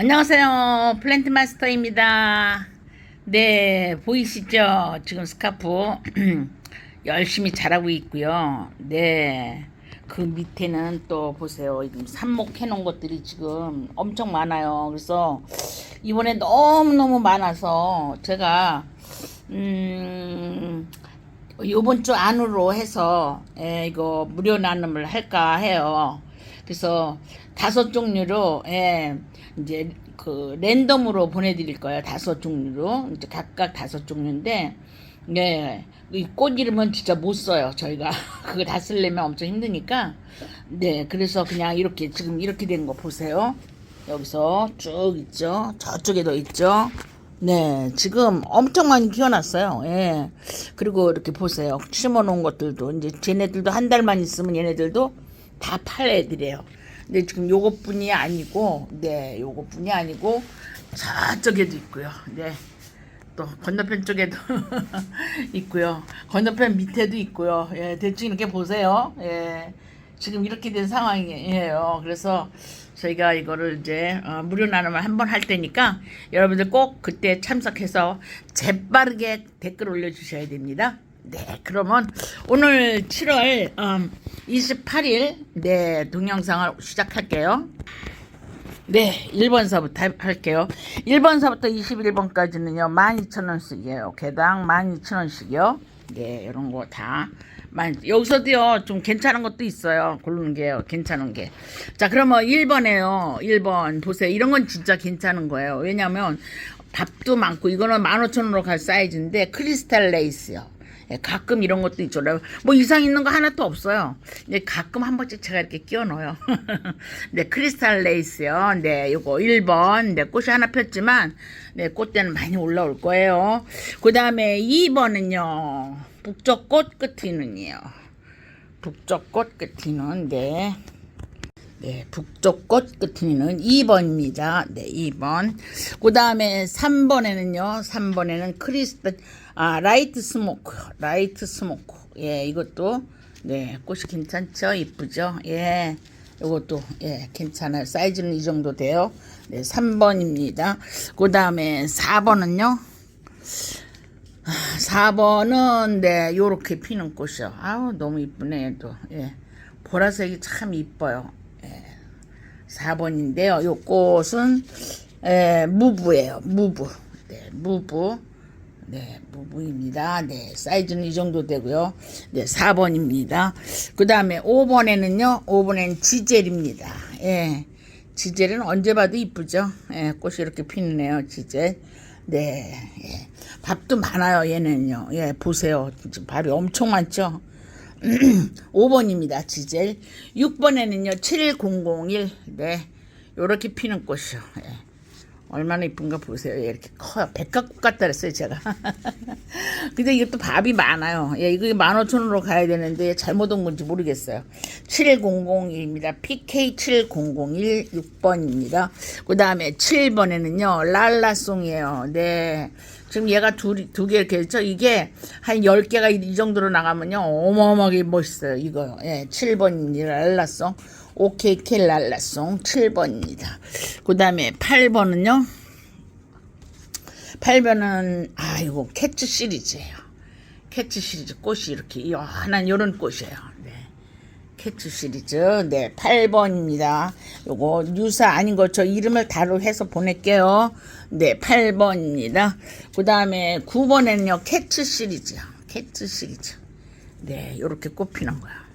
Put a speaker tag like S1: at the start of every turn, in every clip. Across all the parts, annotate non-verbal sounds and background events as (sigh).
S1: 안녕하세요. 플랜트 마스터입니다. 네, 보이시죠? 지금 스카프 (clears throat) 열심히 자라고 있고요. 네. 그 밑에는 또 보세요. 지금 삽목 해 놓은 것들이 지금 엄청 많아요. 그래서 이번에 너무너무 많아서 제가, 음, 요번 주 안으로 해서, 예, 이거 무료 나눔을 할까 해요. 그래서 다섯 종류로, 예, 이제 그 랜덤으로 보내드릴 거예요. 다섯 종류로. 이제 각각 다섯 종류인데, 네. 이꽃 이름은 진짜 못 써요. 저희가. (laughs) 그거 다 쓰려면 엄청 힘드니까. 네. 그래서 그냥 이렇게, 지금 이렇게 된 거 보세요. 여기서 쭉 있죠. 저쪽에도 있죠. 네, 지금 엄청 많이 키워놨어요. 예. 그리고 이렇게 보세요. 심어놓은 것들도, 이제 쟤네들도 한 달만 있으면 얘네들도 다 팔 애들이에요. 근데 지금 요것뿐이 아니고, 네, 요것뿐이 아니고, 저쪽에도 있고요. 네. 또 건너편 쪽에도 (laughs) 있고요. 건너편 밑에도 있고요. 예, 대충 이렇게 보세요. 예. 지금 이렇게 된 상황이에요. 그래서 저희가 이거를 이제 어, 무료 나눔을 한 번 할 테니까 여러분들 꼭 그때 참석해서 재빠르게 댓글 올려주셔야 됩니다. 네, 그러면 오늘 7월 28일 네 동영상을 시작할게요. 네, 1번서부터 할게요. 1번서부터 21번까지는요, 12,000원씩이에요. 개당 12,000원씩이요. 네, 이런 거 다. 많이, 여기서도요, 좀 괜찮은 것도 있어요. 고르는 게요, 괜찮은 게. 자, 그러면 1번에요. 1번. 보세요. 이런 건 진짜 괜찮은 거예요. 왜냐면, 밥도 많고, 이거는 15,000원으로 갈 사이즈인데, 크리스탈 레이스요. 예, 가끔 이런 것도 있죠. 뭐 이상 있는 거 하나도 없어요. 근데 가끔 한 번씩 제가 이렇게 끼워 넣어요. (laughs) 네, 크리스탈 레이스요. 네, 요거 1번. 네, 꽃이 하나 폈지만, 네, 꽃대는 많이 올라올 거예요. 그 다음에 2번은요, 북쪽꽃 끝이는요. 북쪽꽃 끝이는, 네. 네, 북쪽꽃 끝이는 2번입니다. 네, 2번. 그 다음에 3번에는요, 3번에는 크리스탈, 아, 라이트 스모크, 라이트 스모크. 예, 이것도, 네, 꽃이 괜찮죠? 이쁘죠? 예, 이것도, 예, 괜찮아요. 사이즈는 이 정도 돼요. 네, 3번입니다. 그 다음에 4번은요, 4번은, 네, 요렇게 피는 꽃이요. 아우, 너무 이쁘네, 또. 예, 보라색이 참 이뻐요. 예, 4번인데요. 요 꽃은, 예, 무브예요. 무브. 네, 무브. 네, 무브입니다. 네, 사이즈는 이 정도 되고요. 네, 4번입니다. 그 다음에 5번에는요, 5번에는 지젤입니다. 예, 지젤은 언제 봐도 이쁘죠? 예, 꽃이 이렇게 피는 애요, 지젤. 네, 예. 밥도 많아요, 얘는요. 예, 보세요. 밥이 엄청 많죠? (clears throat) 5번입니다, 지젤. 6번에는요, 7001. 네, 요렇게 피는 꽃이요. 예. 얼마나 이쁜가 보세요. 예, 이렇게 커요. 백합꽃 같다 그랬어요, 제가. (laughs) 근데 이것도 밥이 많아요. 예, 이거 15,000원으로 가야 되는데 잘못 온 건지 모르겠어요. 7001입니다. PK7001 6번입니다. 그 다음에 7번에는요, 랄라송이에요. 네. 지금 얘가 두, 두 개 이렇게 있죠? 이게 한 10개가 이 정도로 나가면요, 어마어마하게 멋있어요. 이거요. 예, 7번입니다. 랄라송. OKK 랄라송 7번입니다. 그 다음에 8번은요. 8번은 아 이거 캐츠 시리즈예요. 캐츠 시리즈 꽃이 이렇게 하나 요런 꽃이에요. 네. 캐츠 시리즈 네 8번입니다. 요거 유사 아닌 거 저 이름을 다로 해서 보낼게요. 네 8번입니다. 그 다음에 9번에는요 캐츠 시리즈요. 캐츠 시리즈 네 요렇게 꽃피는 거야.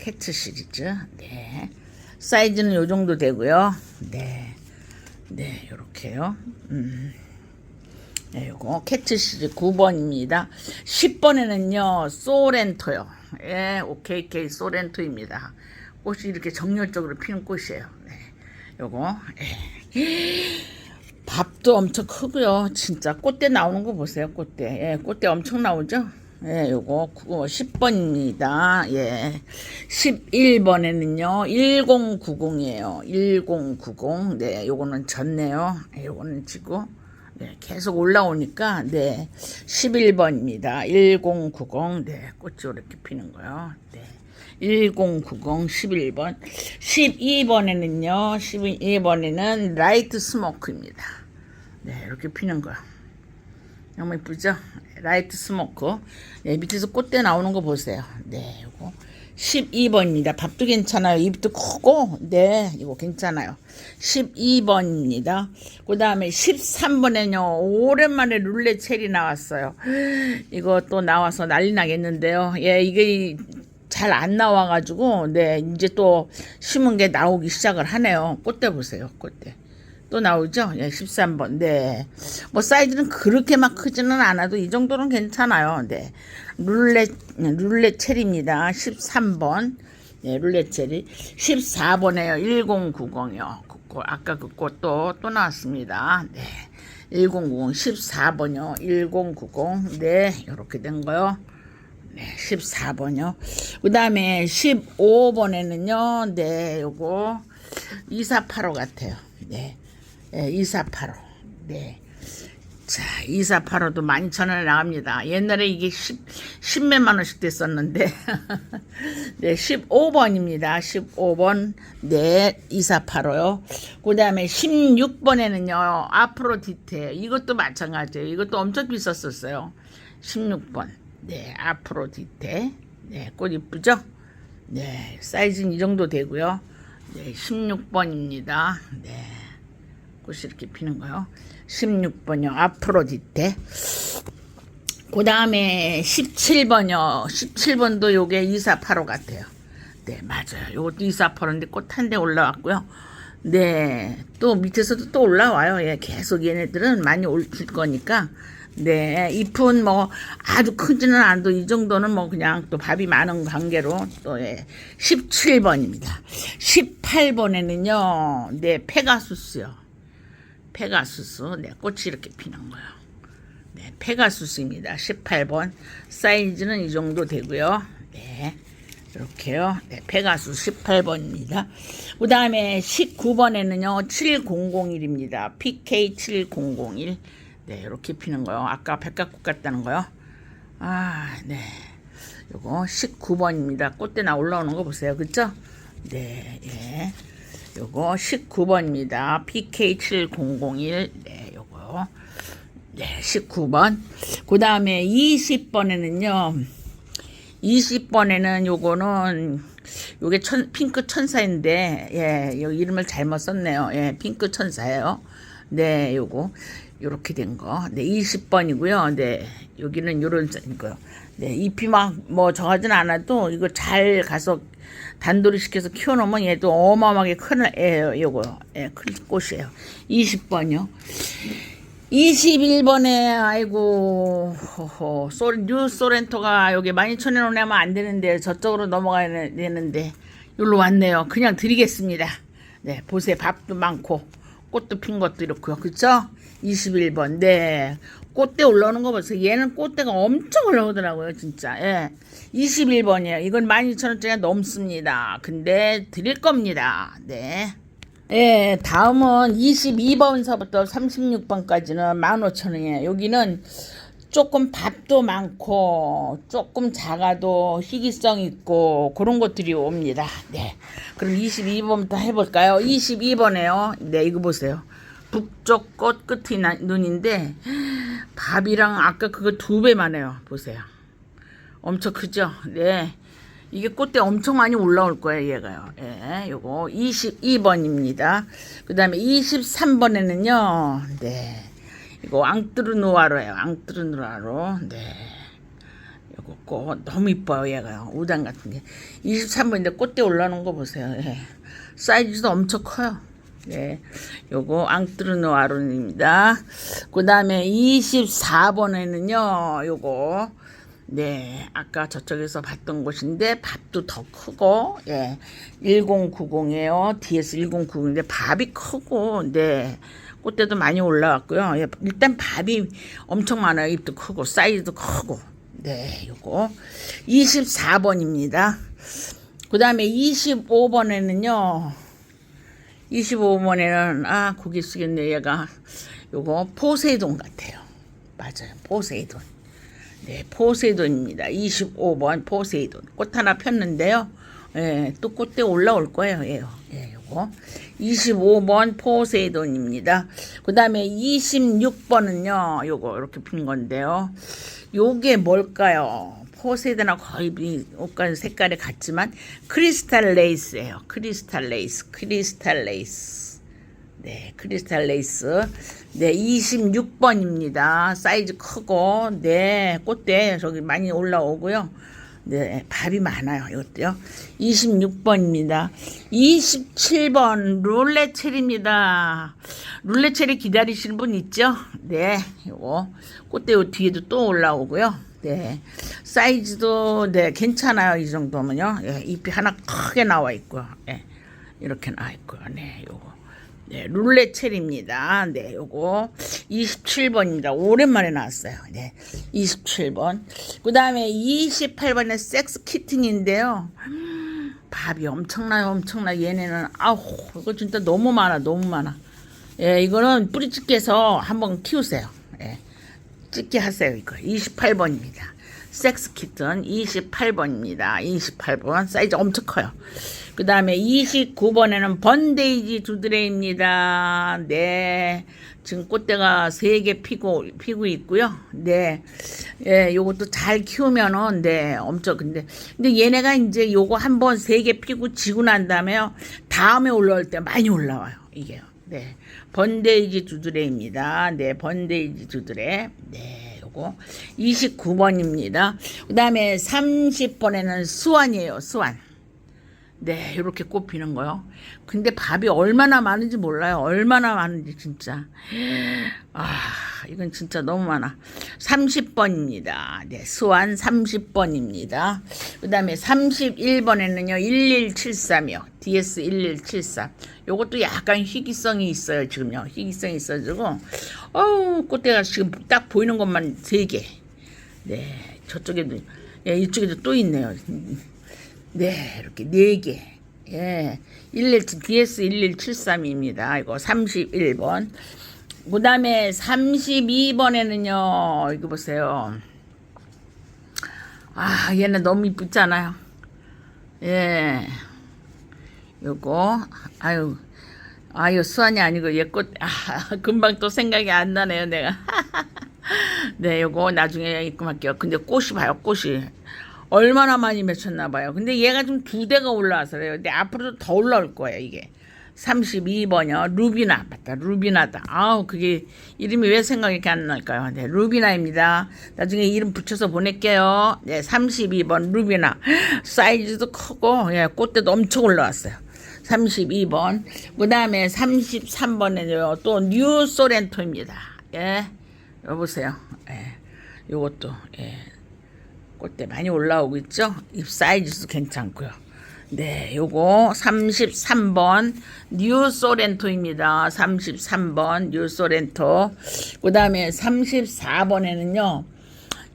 S1: 캐츠 시리즈. 네. 사이즈는 요 정도 되고요. 네. 네, 요렇게요. 음. 네, 요거 캐츠 시리즈 9번입니다. 10번에는요. 소렌토요. 예, OKK 소렌토입니다. 꽃이 이렇게 정열적으로 피는 꽃이에요. 네. 요거 예. (gasps) 밥도 엄청 크고요. 진짜 꽃대 나오는 거 보세요. 꽃대. 예, 꽃대 엄청 나오죠? 예, 요거 10번입니다. 예. 11번에는요. 1090이에요. 1090. 네, 요거는 졌네요. 예, 요거는 지고 네, 계속 올라오니까 네. 11번입니다. 1090. 네, 꽃이 이렇게 피는 거요. 네. 1090 11번 12번에는요 12번에는 라이트 스모크입니다 네 이렇게 피는 거야 너무 이쁘죠 라이트 스모크 네 밑에서 꽃대 나오는 거 보세요. 네 요거. 12번입니다. 밥도 괜찮아요. 입도 크고. 네 이거 괜찮아요. 12번입니다. 그 다음에 13번에는요 오랜만에 룰렛 체리 나왔어요. 이거 또 나와서 난리 나겠는데요. 예 이게 잘 안 나와가지고 네 이제 또 심은 게 나오기 시작을 하네요. 꽃대 보세요, 꽃대. 또 나오죠? 예, 13번. 네. 뭐 사이즈는 그렇게 막 크지는 않아도 이 정도는 괜찮아요. 네. 룰렛 룰렛 체리입니다. 13번. 네, 룰렛 체리. 14번에요. 1090이요. 그 꽃, 아까 그 꽃도 또 나왔습니다. 네. 1090 14번이요. 1090. 네, 이렇게 된 거요. 네, 14번이요. 그 다음에 15번에는요, 네, 요거 2485 같아요. 네, 네 2485. 네. 자, 2485도 12,000원에 나갑니다. 옛날에 이게 10, 10몇만 원씩 됐었는데. (laughs) 네, 15번입니다. 15번. 네, 2485요. 그 다음에 16번에는요, 아프로디테. 이것도 마찬가지예요. 이것도 엄청 비쌌었어요. 16번. 네, 아프로디테. 네, 꽃 이쁘죠? 네, 사이즈는 이 정도 되고요. 네, 16번입니다. 네. 꽃이 이렇게 피는 거요. 16번이요. 아프로디테. 그 다음에 17번이요. 17번도 요게 2485 같아요. 네, 맞아요. 요것도 2485인데 꽃 한 대 올라왔고요. 네, 또 밑에서도 또 올라와요. 예, 계속 얘네들은 많이 올 줄 거니까. 네, 잎은 뭐 아주 크지는 않아도 이 정도는 뭐 그냥 또 밥이 많은 관계로 또 예, 17번입니다. 18번에는요, 네, 페가수스요. 페가수스, 네, 꽃이 이렇게 피는 거예요. 네, 페가수스입니다. 18번. 사이즈는 이 정도 되고요. 네. 이렇게요. 네, 페가수 18번입니다. 그 다음에 19번에는요, 7001입니다. PK7001. 네, 이렇게 피는 거요. 아까 백각꽃 같다는 거요. 아, 네. 요거 19번입니다. 꽃대나 올라오는 거 보세요. 그쵸? 네, 예. 요거 19번입니다. PK7001. 네, 요거. 네, 19번. 그 다음에 20번에는요, 20번에는 요거는, 요게 천, 핑크 천사인데, 예, 요 이름을 잘못 썼네요. 예, 핑크 천사예요. 네, 요거. 요렇게 된 거. 네, 20번이고요. 네, 여기는 요런 거. 네, 잎이 막, 뭐, 정하진 않아도, 이거 잘 가서 단돌이 시켜서 키워놓으면 얘도 어마어마하게 큰 애예요, 요거. 예, 큰 꽃이에요. 20번이요. 21번에 아이고 호호 소, 뉴 소렌토가 여기 12,000원 내면 안 되는데 저쪽으로 넘어가야 되는데 여기로 왔네요. 그냥 드리겠습니다. 네 보세요 밥도 많고 꽃도 핀 것도 이렇고요. 그쵸? 21번 네 꽃대 올라오는 거 보세요. 얘는 꽃대가 엄청 올라오더라고요. 진짜 예. 21번이에요. 이건 12,000원짜리가 넘습니다. 근데 드릴 겁니다. 네. 예, 다음은 22번서부터 36번까지는 15,000원이에요. 여기는 조금 밥도 많고 조금 작아도 희귀성 있고 그런 것들이 옵니다. 네. 그럼 22번부터 해볼까요? 22번에요. 네, 이거 보세요. 북쪽 꽃 끝이 나, 눈인데 밥이랑 아까 그거 두 배만 해요. 보세요. 엄청 크죠? 네. 이게 꽃대 엄청 많이 올라올 거예요, 얘가요. 예, 요거 22번입니다. 그 다음에 23번에는요, 네. 이거 앙뚜르누아로예요. 앙뚜르누아로. 네. 요거 꽃 너무 이뻐요, 얘가요. 우단 같은 게. 23번인데 꽃대 올라오는 거 보세요. 예. 사이즈도 엄청 커요. 네, 요거 앙뚜르누아론입니다. 그 다음에 24번에는요, 요거 네, 아까 저쪽에서 봤던 곳인데 밥도 더 크고 예, 1090이에요. DS 1090인데 밥이 크고 네. 꽃대도 많이 올라왔고요. 예, 일단 밥이 엄청 많아요. 잎도 크고 사이즈도 크고. 네, 요거 24번입니다. 그 다음에 25번에는요. 25번에는 아, 고기 쓰겠네 얘가. 요거 포세이돈 같아요. 맞아요. 포세이돈. 네, 포세이돈입니다. 25번 포세이돈. 꽃 하나 폈는데요. 예, 또 꽃대 올라올 거예요. 예, 예, 요거. 25번 포세이돈입니다. 그 다음에 26번은요, 요거 이렇게 핀 건데요. 요게 뭘까요? 포세이돈하고 거의 비- 옷과 색깔이 같지만 크리스탈 레이스예요. 크리스탈 레이스, 크리스탈 레이스. 네, 크리스탈 레이스. 네, 26번입니다. 사이즈 크고, 네, 꽃대 저기 많이 올라오고요. 네, 밥이 많아요. 이것도요. 26번입니다. 27번 룰레첼입니다. 룰레첼이 기다리시는 분 있죠? 네, 요거 꽃대 요 뒤에도 또 올라오고요. 네, 사이즈도 네 괜찮아요. 이 정도면요. 예, 잎이 하나 크게 나와 있고요. 예, 이렇게 나와 있고요. 네, 요거. 네, 룰레첼입니다. 네, 요거 27번입니다. 오랜만에 나왔어요. 네, 27번. 그 다음에 28번에 섹스 키팅인데요. 음, 밥이 엄청나요, 엄청나. 얘네는 아우, 이거 진짜 너무 많아, 너무 많아. 예, 이거는 뿌리집게서 한번 키우세요. 예, 찍게 하세요, 이거. 28번입니다. 섹스 키튼 28번입니다. 28번 사이즈 엄청 커요. 그 다음에 29번에는 번데이지 두드레입니다. 네. 지금 꽃대가 3개 피고, 피고 있고요. 네. 예, 요것도 잘 키우면은, 네, 엄청, 근데, 근데 얘네가 이제 요거 한번 3개 피고 지고 난 다음에요. 다음에 올라올 때 많이 올라와요. 이게요. 네. 번데이지 두드레입니다. 네, 번데이지 두드레. 네, 요거. 29번입니다. 그 다음에 30번에는 수완이에요, 수완. 네, 이렇게 꽃피는 거요. 근데 밥이 얼마나 많은지 몰라요. 얼마나 많은지 진짜. 아, 이건 진짜 너무 많아. 30번입니다. 네, 수완 30번입니다. 그 다음에 31번에는요, 1173이요. DS 1173. 요것도 약간 희귀성이 있어요, 지금요. 희귀성이 있어가지고. 어우, 꽃대가 지금 딱 보이는 것만 3개. 네, 저쪽에도, 예, 이쪽에도 또 있네요. 네, 이렇게 네 개. 예. 11 DS 1173입니다. 이거 31번. 그 다음에 32번에는요. 이거 보세요. 아, 얘는 너무 이쁘잖아요. 예. 요거 아유 아유 수완이 아니고 얘 꽃 아, (laughs) 금방 또 생각이 안 나네요, 내가. (laughs) 네, 요거 나중에 입금할게요. 근데 꽃이 봐요, 꽃이. 얼마나 많이 맺혔나 봐요. 근데 얘가 좀두 대가 올라와서 그래요. 근데 앞으로도 더 올라올 거예요, 이게. 32번이요. 루비나. 맞다. 루비나다. 아우, 그게 이름이 왜 생각이 이렇게 안 날까요? 네, 루비나입니다. 나중에 이름 붙여서 보낼게요. 네, 32번 루비나. 사이즈도 크고, 예, 꽃대도 엄청 올라왔어요. 32번. 그 다음에 33번에는요, 또 뉴 소렌토입니다. 예. 여보세요. 예. 요것도, 예. 꽃대 많이 올라오고 있죠? 잎 사이즈도 괜찮고요. 네, 요거 33번 뉴 소렌토입니다. 33번 뉴 소렌토. 그 다음에 34번에는요.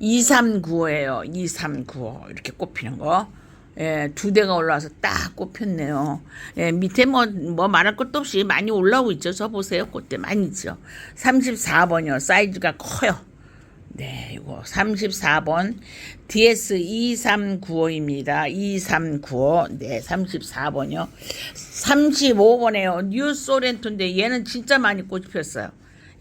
S1: 2395예요. 2395 이렇게 꼽히는 거. 예, 두 대가 올라와서 딱 꼽혔네요. 예, 밑에 뭐, 뭐 말할 것도 없이 많이 올라오고 있죠. 저 보세요. 꽃대 많이 있죠. 34번이요. 사이즈가 커요. 네, 이거 34번 DS 2395입니다. 2395. 네, 34번이요. 35번에요. 뉴 소렌토인데 얘는 진짜 많이 꽃이 폈어요.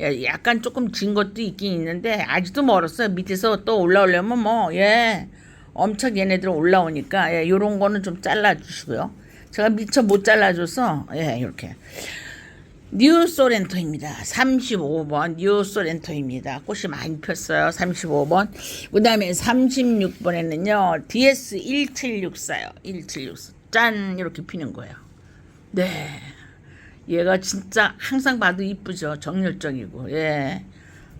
S1: 예, 약간 조금 진 것도 있긴 있는데 아직도 멀었어요. 밑에서 또 올라오려면 뭐 예. 엄청 얘네들 올라오니까 예, 요런 거는 좀 잘라 주시고요. 제가 미처 못 잘라 줘서 예, 이렇게 뉴 소렌토입니다. 35번 뉴 소렌토입니다. 꽃이 많이 폈어요. 35번. 그 다음에 36번에는요. DS 1764요. 1764. 짠! 이렇게 피는 거예요. 네. 얘가 진짜 항상 봐도 이쁘죠. 정열적이고. 예.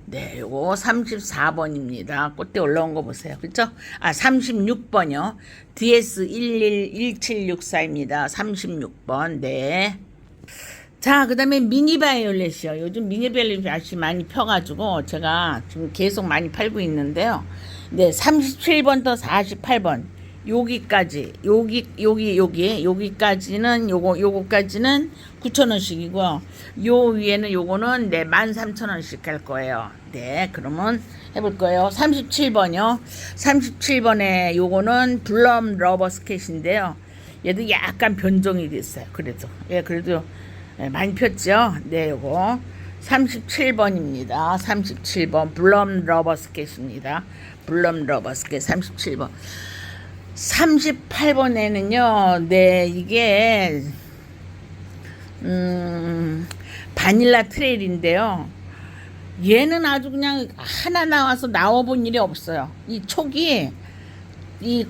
S1: 네, 요거 34번입니다. 꽃대 올라온 거 보세요. 그렇죠? 아, 36번이요. DS 111764입니다. 36번. 네. 자, 그 다음에 미니 바이올렛이요. 요즘 미니 바이올렛이 아주 많이 펴가지고 제가 지금 계속 많이 팔고 있는데요. 네, 37번부터 48번. 여기까지, 여기, 여기, 여기, 여기까지는, 요거, 요거까지는 9,000원씩이고요. 요 위에는 요거는 네, 13,000원씩 할 거예요. 네, 그러면 해볼 거예요. 37번이요. 37번에 요거는 블럼 러버 스켓인데요. 얘도 약간 변종이 됐어요. 그래도 예 그래도 예, 많이 폈죠. 네 요거 37번입니다. 37번 블럼 러버 스켓입니다. 블럼 러버 스켓 37번 38번에는요. 네 이게 음 바닐라 트레일인데요. 얘는 아주 그냥 하나 나와서 나와본 일이 없어요. 이 촉이 이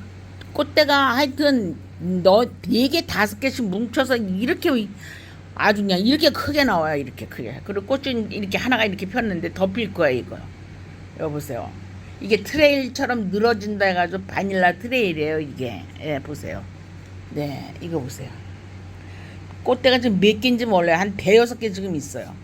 S1: 꽃대가 하여튼 너 네 개 다섯 개씩 뭉쳐서 이렇게 아주 그냥 이렇게 크게 나와요. 이렇게 크게. 그리고 꽃은 이렇게 하나가 이렇게 폈는데 덮일 거예요. 이거. 여보세요. 이게 트레일처럼 늘어진다 해가지고 바닐라 트레일이에요. 이게. 예, 보세요. 네, 이거 보세요. 꽃대가 지금 몇 개인지 몰라요. 한 대여섯 개 지금 있어요.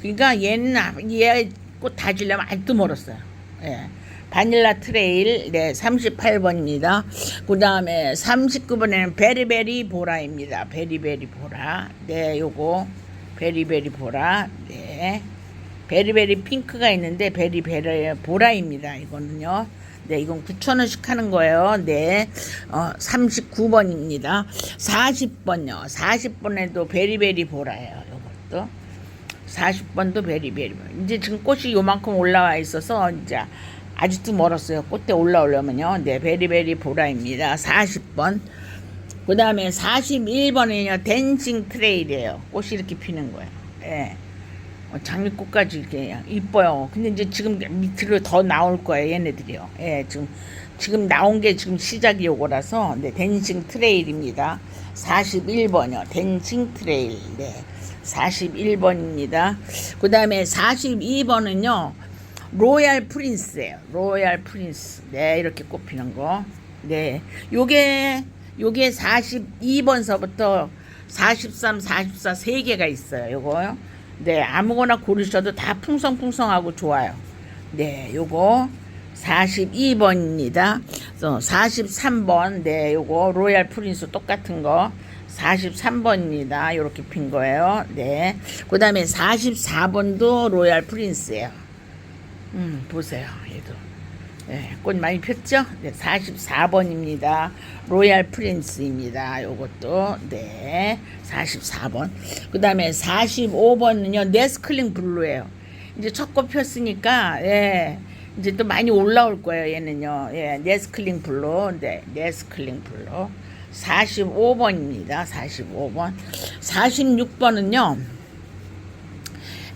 S1: 그러니까 얘는 얘 꽃 다지려면 아직도 멀었어요. 예. 바닐라 트레일 네 38번입니다. 그 다음에 39번에는 베리베리 보라입니다. 베리베리 보라 네 요거 베리베리 보라 네 베리베리 핑크가 있는데 베리베리 보라입니다. 이거는요. 네, 이건 9,000원씩 하는 거예요. 네. 어, 39번입니다. 40번요. 40번에도 베리베리 보라예요. 요것도. 40번도 베리베리. 이제 지금 꽃이 요만큼 올라와 있어서 이제 아직도 멀었어요. 꽃대 올라오려면요. 네, 베리베리 보라입니다. 40번. 그 다음에 41번은요, 댄싱 트레일이에요. 꽃이 이렇게 피는 거예요. 예. 어, 장미꽃까지 이렇게 이뻐요. 근데 이제 지금 밑으로 더 나올 거예요, 얘네들이요. 예, 지금, 지금 나온 게 지금 시작이 요거라서, 네, 댄싱 트레일입니다. 41번이요. 댄싱 트레일. 네. 41번입니다. 그 다음에 42번은요, 로얄 프린스예요. 로얄 프린스. 네, 이렇게 꼽히는 거. 네. 요게, 요게 42번서부터 43, 44, 3개가 있어요. 요거요. 네, 아무거나 고르셔도 다 풍성풍성하고 좋아요. 네, 요거 42번입니다. 43번, 네, 요거 로얄 프린스 똑같은 거. 43번입니다. 요렇게 핀 거예요. 네. 그 다음에 44번도 로얄 프린스예요. 음, 보세요. 얘도. 네, 꽃 많이 폈죠? 네, 44번입니다. 로얄 프린스입니다. 요것도, 네, 44번. 그 다음에 45번은요, 네스클링 블루예요. 이제 첫 꽃 폈으니까, 예, 이제 또 많이 올라올 거예요, 얘는요. 예, 네스클링 블루, 네, 네스클링 블루. 45번입니다. 45번. 46번은요,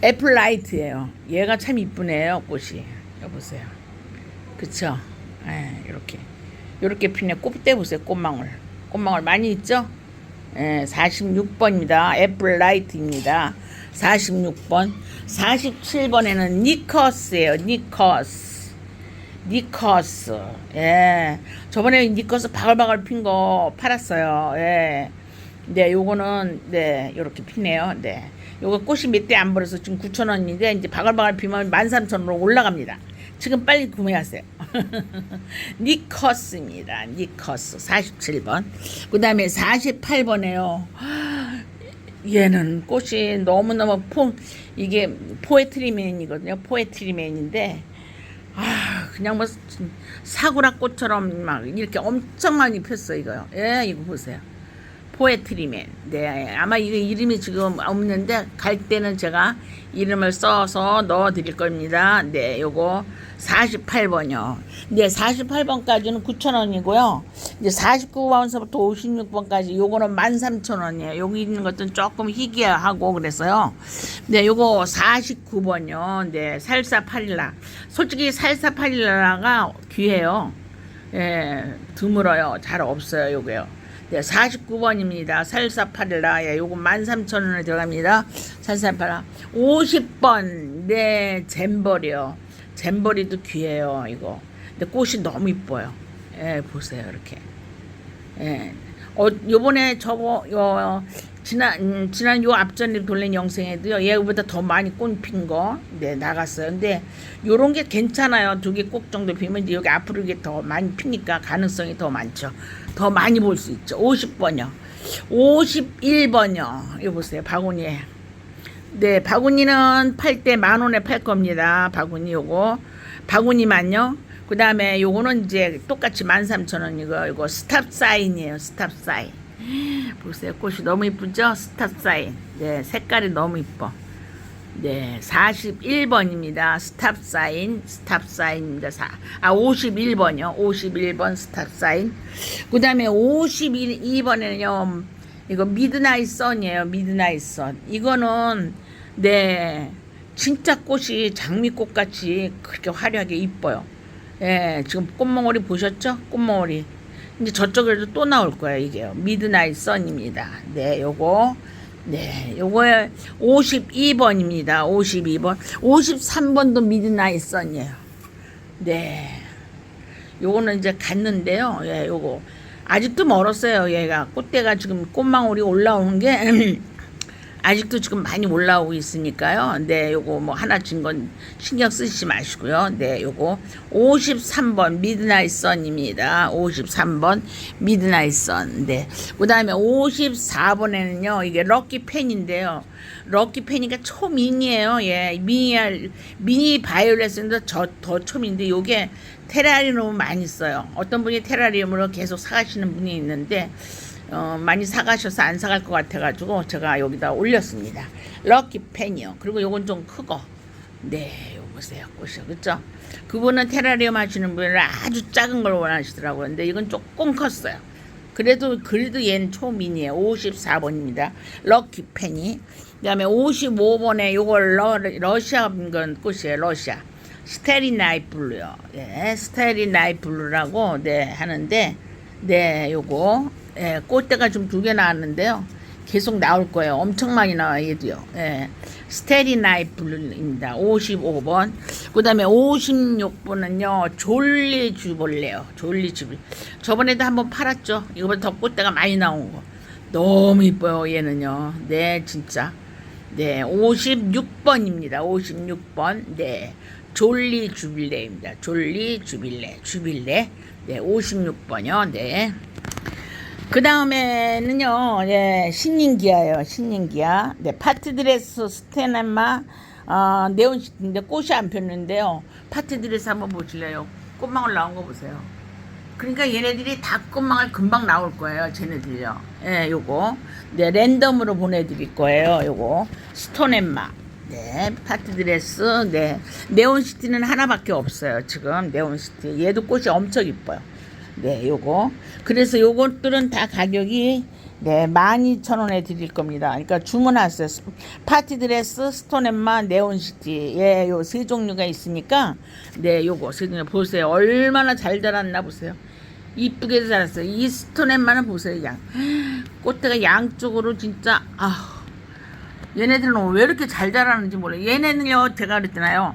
S1: 애플라이트예요. 얘가 참 이쁘네요, 꽃이. 여보세요. 그쵸? 예, 이렇게. 이렇게 피네. 꽃대 보세요, 꽃망울. 꽃망울 많이 있죠? 예, 46번입니다. 애플라이트입니다. 46번. 47번에는 니커스예요, 니커스. 니커스. 예. 저번에 니커스 바글바글 핀 거 팔았어요. 예. 네, 요거는, 네, 요렇게 피네요. 네. 요거 꽃이 몇 대 안 벌어서 지금 9,000원인데, 이제 바글바글 피면 13,000원으로 올라갑니다. 지금 빨리 구매하세요. (laughs) 니커스입니다. 니커스. 47번. 그 다음에 48번에요. (gasps) 얘는 꽃이 너무너무 포, 이게 포에트리맨이거든요. 포에트리맨인데, 아, 그냥 뭐 사구라 꽃처럼 막 이렇게 엄청 많이 폈어 이거요. 예, 이거 보세요. 포에트리맨. 네, 아마 이거 이름이 지금 없는데 갈 때는 제가 이름을 써서 넣어 드릴 겁니다. 네, 요거 48번이요. 네, 48번까지는 9,000원이고요. 이제 49번서부터 56번까지 요거는 13,000원이에요. 여기 있는 것들은 조금 희귀하고 그래서요. 네, 요거 49번이요. 네, 살사파릴라. 솔직히 살사파릴라가 귀해요. 예, 드물어요. 잘 없어요, 요게요. 네, 49번입니다. 살사파릴라. 예, 요거 13,000원에 들어갑니다. 살사파라. 50번. 네, 잼버리요. 잼버리도 귀해요, 이거. 근데 꽃이 너무 이뻐요. 예, 보세요, 이렇게. 예. 어, 요번에 저거, 요, 지난, 음, 지난 요 앞전에 돌린 영상에도요, 얘보다 더 많이 꽃핀 거, 네, 나갔어요. 근데 요런 게 괜찮아요. 두 개 꼭 정도 이제 여기 앞으로 이게 더 많이 피니까 가능성이 더 많죠. 더 많이 볼 수 있죠. 50번이요. 51번이요. 이거 보세요. 바구니. 네, 바구니는 팔 때 만 원에 팔 겁니다. 바구니 요거. 바구니만요. 그 다음에 요거는 이제 똑같이 13,000원 이거, 이거 스탑 사인이에요. 스탑 사인. 보세요. 꽃이 너무 이쁘죠? 스탑사인. 네, 색깔이 너무 이뻐. 네, 41번입니다. 스탑사인, 스탑사인입니다. 사, 아, 51번이요. 51번 스탑사인. 그 다음에 52번에는요, 이거 미드나잇 선이에요. 미드나잇 선. 이거는, 네, 진짜 꽃이 장미꽃 같이 그렇게 화려하게 이뻐요. 예, 지금 꽃몽오리 보셨죠? 꽃몽오리. 이제 저쪽에도 또 나올 거예요, 이게요. 미드나잇 선입니다. 네, 요거. 네, 요거에 52번입니다. 52번. 53번도 미드나잇 선이에요. 네. 요거는 이제 갔는데요. 예, 요거. 아직도 멀었어요, 얘가. 꽃대가 지금 꽃망울이 올라오는 게 (clears throat) 아직도 지금 많이 올라오고 있으니까요. 네, 요거 뭐 하나 진 건 신경 쓰시지 마시고요. 네, 요거 53번 미드나잇 선입니다. 53번 미드나잇 선. 네. 그다음에 54번에는요. 이게 럭키 펜인데요. 럭키 펜이가 초미니예요. 예. 미니 미니 바이올렛인데 저더 초미인데 요게 테라리움을 많이 써요. 어떤 분이 테라리움으로 계속 사가시는 분이 있는데 어, 많이 사가셔서 안 사갈 것 같아가지고 제가 여기다 올렸습니다. 럭키 펜이요. 그리고 요건 좀 크고. 네, 요 보세요. 꽃이요. 그쵸? 그분은 테라리움 하시는 분은 아주 작은 걸 원하시더라고요. 근데 이건 조금 컸어요. 그래도, 그래도 얘는 초미니에요. 54번입니다. 럭키 펜이. 그 다음에 55번에 요걸 러, 러시아 건 꽃이에요. 러시아. 스테리 나이 블루요. 예, 스테리 나이 블루라고, 네, 하는데, 네, 요거. 예, 꽃대가 좀 두 개 나왔는데요. 계속 나올 거예요. 엄청 많이 나와요, 얘도요. 예. 스테리 나이 블루입니다. 55번. 그 다음에 56번은요, 졸리 주볼래요. 졸리 주볼. 저번에도 한번 팔았죠. 이거보다 더 꽃대가 많이 나온 거. 너무 이뻐요, 얘는요. 네, 진짜. 네, 56번입니다. 56번. 네. 졸리 주빌레입니다. 졸리 주빌레. 주빌레. 네, 56번이요. 네. 그 다음에는요, 예, 신인기아예요. 신인기아. 네, 파트드레스 스테나마 어, 네온시트인데 꽃이 안 폈는데요. 파트드레스 한번 보실래요? 꽃망울 나온 거 보세요. 그러니까 얘네들이 다 꽃망울 금방 나올 거예요. 쟤네들요. 예, 요거. 네, 랜덤으로 보내드릴 거예요. 요거. 스톤엠마. 네, 파트드레스. 네. 네온시티는 하나밖에 없어요. 지금 네온시티. 얘도 꽃이 엄청 이뻐요. 네, 요거. 그래서 요것들은 다 가격이 네, 12,000원에 드릴 겁니다. 그러니까 주문하세요. 스- 파티 드레스, 스톤엠마, 네온시티. 예, 요 세 종류가 있으니까 네, 요거 세 종류 보세요. 얼마나 잘 자랐나 보세요. 이쁘게 자랐어요. 이 스톤엠마는 보세요. 양. 꽃대가 양쪽으로 진짜 아 얘네들은 왜 이렇게 잘 자라는지 몰라요. 얘네는요, 제가 그랬잖아요.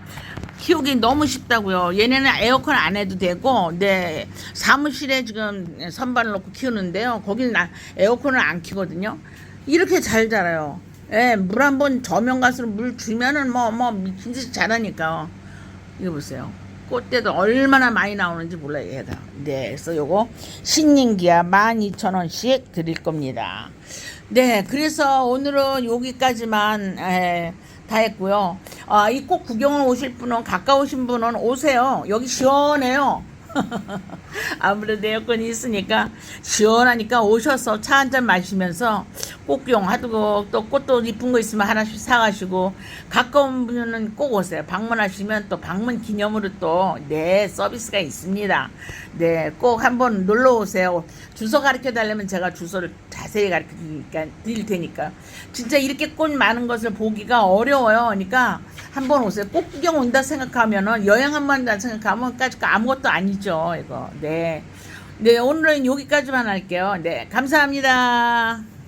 S1: 키우기 너무 쉽다고요. 얘네는 에어컨 안 해도 되고, 네, 사무실에 지금 선반을 놓고 키우는데요. 거기는 나- 에어컨을 안 키거든요. 이렇게 잘 자라요. 예, 물 한 번 저면 가서 물 주면은 뭐, 뭐, 미친 듯이 자라니까요. 이거 보세요. 꽃대도 얼마나 많이 나오는지 몰라요, 얘가. 네, 그래서 요거 신인기아 12,000원씩 드릴 겁니다. 네, 그래서 오늘은 여기까지만 에, 다 했고요. 아, 이꽃 구경을 오실 분은 가까우신 분은 오세요. 여기 시원해요. (laughs) 아무래도 에어컨이 있으니까 시원하니까 오셔서 차 한 잔 마시면서 꽃 구경하고 또 꽃도 이쁜 거 있으면 하나씩 사가시고 가까운 분은 꼭 오세요. 방문하시면 또 방문 기념으로 또 네 서비스가 있습니다. 네, 꼭 한번 놀러 오세요. 주소 가르쳐 달라면 제가 주소를 자세히 가르쳐 드리니까, 드릴 테니까. 진짜 이렇게 꽃 많은 것을 보기가 어려워요. 그러니까 한번 오세요. 꽃 구경 온다 생각하면은 여행 한번 한다 생각하면 까지 아무것도 아니 죠. 이거. 네. 네, 오늘은 여기까지만 할게요. 네, 감사합니다.